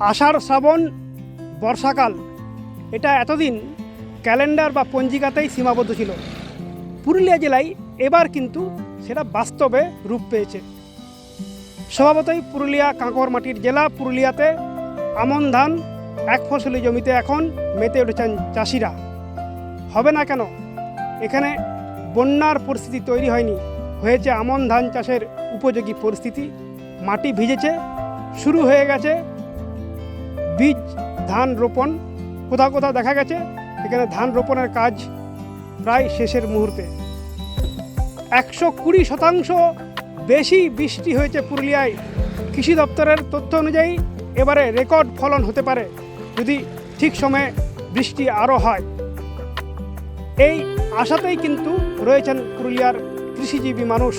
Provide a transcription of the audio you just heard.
আষাঢ় শ্রাবণ বর্ষাকাল, এটা এতদিন ক্যালেন্ডার বা পঞ্জিকাতেই সীমাবদ্ধ ছিল। পুরুলিয়া জেলায় এবার কিন্তু সেটা বাস্তবে রূপ পেয়েছে। স্বভাবতই পুরুলিয়া কাঁকর মাটির জেলা। পুরুলিয়াতে আমন ধান, এক ফসলি জমিতে এখন মেতে উঠেছেন চাষিরা। হবে না কেন? এখানে বন্যার পরিস্থিতি তৈরি হয়নি। হয়েছে আমন ধান চাষের উপযোগী পরিস্থিতি। মাটি ভিজেছে, শুরু হয়ে গেছে বীজ, ধান রোপণ, কোথাও কোথাও দেখা গেছে, এখানে ধান রোপণের কাজ প্রায় শেষের মুহূর্তে। একশো কুড়ি শতাংশ বেশি বৃষ্টি হয়েছে পুরুলিয়ায়। কৃষি দপ্তরের তথ্য অনুযায়ী, এবারে রেকর্ড ফলন হতে পারে, যদি ঠিক সময়ে বৃষ্টি আরও হয়। এই আশাতেই কিন্তু রয়েছেন পুরুলিয়ার কৃষিজীবী মানুষ।